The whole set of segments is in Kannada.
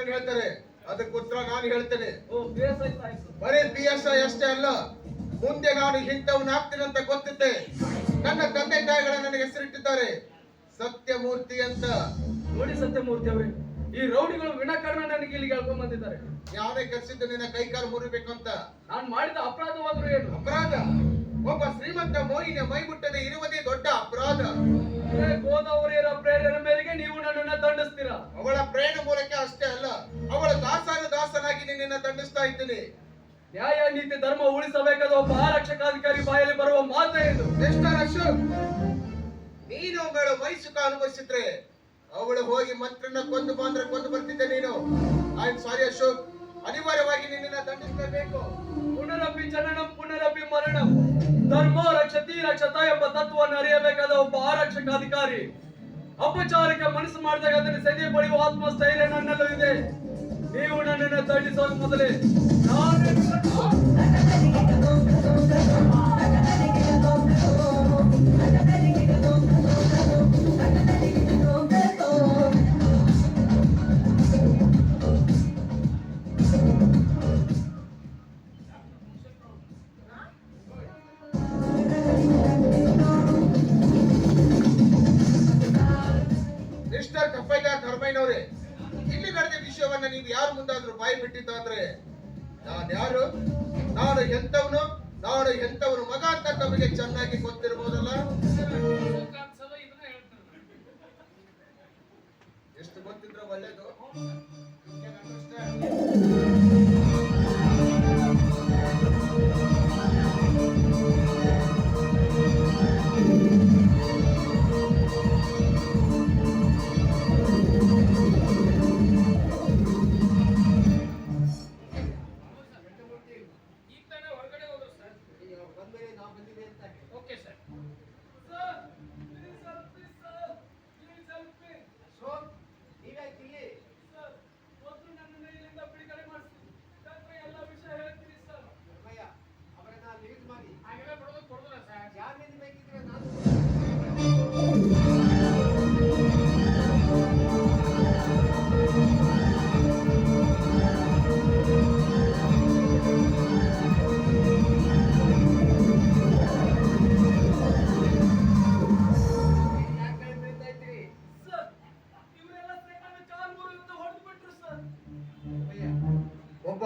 ಅವ್ರೇನ್ ಹೇಳ್ತಾರೆ? ಅದಕ್ಕೆ ಉತ್ತರ ನಾನು ಹೇಳ್ತೇನೆ. ಬರೀ ಪಿ ಎಸ್ ಐ ಅಷ್ಟೇ ಅಲ್ಲ ಮುಂದೆ ನಾನು ಇಂಥವನ್ನ ಆಗ್ತೀನಿ ಅಂತ ಗೊತ್ತಿದ್ದೆ. ನನ್ನ ತಂದೆ ತಾಯಿಗಳ ನನಗೆ ಹೆಸರಿಟ್ಟಿದ್ದಾರೆ. ಸತ್ಯಮೂರ್ತಿ ಅಂತ. ನೋಡಿ ಸತ್ಯಮೂರ್ತಿ ಅವರೇ ಈ ರೌಡಿಗಳು ವಿನಾಕಾರಣ ನನಗೆ ಇಲ್ಲಿಗೆ ಹೇಳ್ಕೊಂಡ್ ಬಂದಿದ್ದಾರೆ. ಯಾವನೇ ಕರೆಸಿದ್ದು ನಿನ್ನ ಕೈ ಕಾಲು ಮುರಿಬೇಕು ಅಂತ? ನಾನು ಮಾಡಿದ ಅಪರಾಧವಾದ್ರು ಏನು? ಅಪರಾಧ? ಒಬ್ಬ ಶ್ರೀಮಂತ ಮೋಹಿನ ಮೈ ಮುಟ್ಟದೆ ಇರುವುದೇ ದೊಡ್ಡ ಅಪರಾಧ. ಏ, ಗೋದಾವರಿಯರ ಪ್ರೇರಣೆ ನಿನ್ನನ್ನ ದಂಡಿಸ್ತಾ ಇದ್ದೀನಿ. ನ್ಯಾಯ ನೀತಿ ಧರ್ಮ ಉಳಿಸಬೇಕಾದ ಒಬ್ಬ ಆರಕ್ಷಕಾಧಿಕಾರಿ ಬಾಯಲ್ಲಿ ಬರುವ ಮಾತೇ ಇದು. ನೀನು ಅವಳು ಮೈ ಸುಖ ಅನುಭವಿಸಿದ್ರೆ ಅವಳು ಹೋಗಿ ಮಂತ್ರನ ಕೊಂದು ಬಂದ್ರೆ ಕೊಂದು ಬರ್ತಿದ್ದೆ ನೀನು. I am sorry Ashok. ಅನಿವಾರ್ಯವಾಗಿ ನಿನ್ನನ್ನ ದಂಡಿಸಲೇಬೇಕು. ಪುನರಪಿ ಜನನಂ ಪುನರಪಿ ಮರಣಂ. ಧರ್ಮ ರಕ್ಷತಿ ರಕ್ಷತ ಎಂಬ ತತ್ವವನ್ನು ಅರಿಯಬೇಕಾದ ಒಬ್ಬ ಆರಕ್ಷಕಾಧಿಕಾರಿ. ಅಪಚಾರಕ್ಕೆ ಮನಸ್ಸು ಮಾಡಿದಾಗ ಅದನ್ನು ಸೆದೆ ಪಡೆಯುವ ಆತ್ಮಸ್ಥೈರ್ಯ ನನ್ನಲ್ಲೂ ಇದೆ. ನೀವು ನನ್ನನ್ನು ದಂಡಿಸುವ ಮೊದಲೇ ಯಾರು ಮುಂದಾದ್ರೂ ಬಾಯಿ ಬಿಟ್ಟಿದ್ದಾದ್ರೆ ನಾನು ಯಾರು? ನಾನು ಎಂತವನು ನಾನು ಎಂತವನು ಮಗ ಅಂತ ತಮಗೆ ಚೆನ್ನಾಗಿ ಗೊತ್ತಿರ್ಬೋದಲ್ಲ? ಎಷ್ಟು ಗೊತ್ತಿದ್ರೆ ಒಳ್ಳೇದು.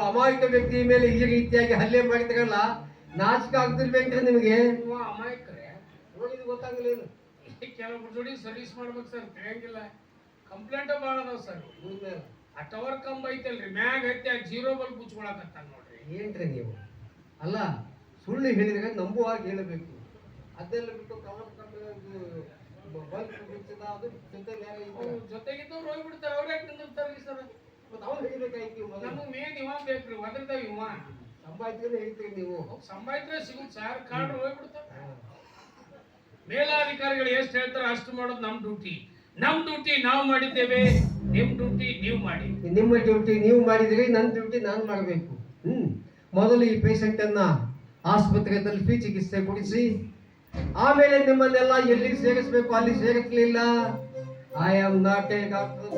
ಅಮಾಯಕ ವ್ಯಕ್ತಿ ಮೇಲೆ ಈ ರೀತಿಯಾಗಿ ಹಲ್ಲೆ ಮಾಡಿದ್ರಲ್ಲ ನಾಚಿಕೆ ಆಗ್ತಿರ್ಬೇಕ್ರಿ ನಿಮಗೆ. ನೀವು ಅಮಾಯಕರೇ? ನೋಡಿದ್ ಗೊತ್ತಾಗಲೇನು ಕೆಲವೊಬ್ರ ಜೋಡಿ ಸರ್ವಿಸ್ ಮಾಡ್ಬೇಕು ಸರ್ ತಿಳಿಯಂಗಿಲ್ಲ. ಕಂಪ್ಲೇಂಟ್ ಭಾಳ ಅದಾವ ಸರ್. ಆ ಟವರ್ ಕಂಬ ಐತಲ್ರಿ ಮ್ಯಾಗ ಹತ್ತಿ ಆ ಜೀರೋ ಬಲ್ ಮುಚ್ಕೊಳಕತ್ತಾನ ನೋಡ್ರಿ. ಏನ್ರಿ ನೀವು? ಅಲ್ಲ ಸುಳ್ಳು ಹೇಳಿದ್ರೆ ನಂಬುವಾಗ ಹೇಳಬೇಕು. ಅದೆಲ್ಲ ಬಿಟ್ಟು ಕವರ್ ಕಂಬ ಬಿಚ್ಚದ ಅದು ಇದ್ದಾರೆ. ಜೊತೆಗಿದ್ದವ್ರು ಹೋಗ್ಬಿಡ್ತಾರ ಅವ್ರ ಯಾಕೆ ನಿಂದಿರ್ತಾರ್ರಿ ಸರ್ ಮತ್ತೆ ಅವ್ನು ಹೇಳಿಬೇಕಾಯ್ತು ನೀವು ಮೊದಲು ನಮಗ್ ಮೇನ್ ಇವ ಬೇಕ್ರಿ ಒದರ್ತಾವ ಇವ. ಸಂಪಾದಿಸಿದ್ರೆ ಹೇಳ್ತೀರಿ ನೀವು. ಸಂಬಾಯಿದ್ರೆ ಸಿಗುತ್ ಸರ್ ಕಾರ್ಡ್. ಮೇಲಾಧಿಕಾರಿಗಳು ಎಷ್ಟು ಹೇಳ್ತಾರೆ ಅಷ್ಟು ಮಾಡೋದು ನಮ್ ಡ್ಯೂಟಿ. ನಮ್ ಡ್ಯೂಟಿ ನಾವು ಮಾಡಿದ್ದೇವೆ ನಿಮ್ ಡ್ಯೂಟಿ ನೀವು ಮಾಡಿ ನಿಮ್ಮ ಡ್ಯೂಟಿ ನೀವು ಮಾಡಿದ್ರಿ ನನ್ನ ಡ್ಯೂಟಿ ನಾನು ಮಾಡಬೇಕು. ಹ್ಮ್. ಮೊದಲು ಈ ಪೇಷಂಟ್ ಅನ್ನ ಆಸ್ಪತ್ರೆಗೆ ತಲುಪಿ ಚಿಕಿತ್ಸೆ ಕೊಡಿಸಿ ಆಮೇಲೆ ನಿಮ್ಮನ್ನೆಲ್ಲ ಎಲ್ಲಿ ಸೇರಿಸ್ಬೇಕು ಅಲ್ಲಿ ಸೇರಿಸಲಿಲ್ಲ? I am not a doctor?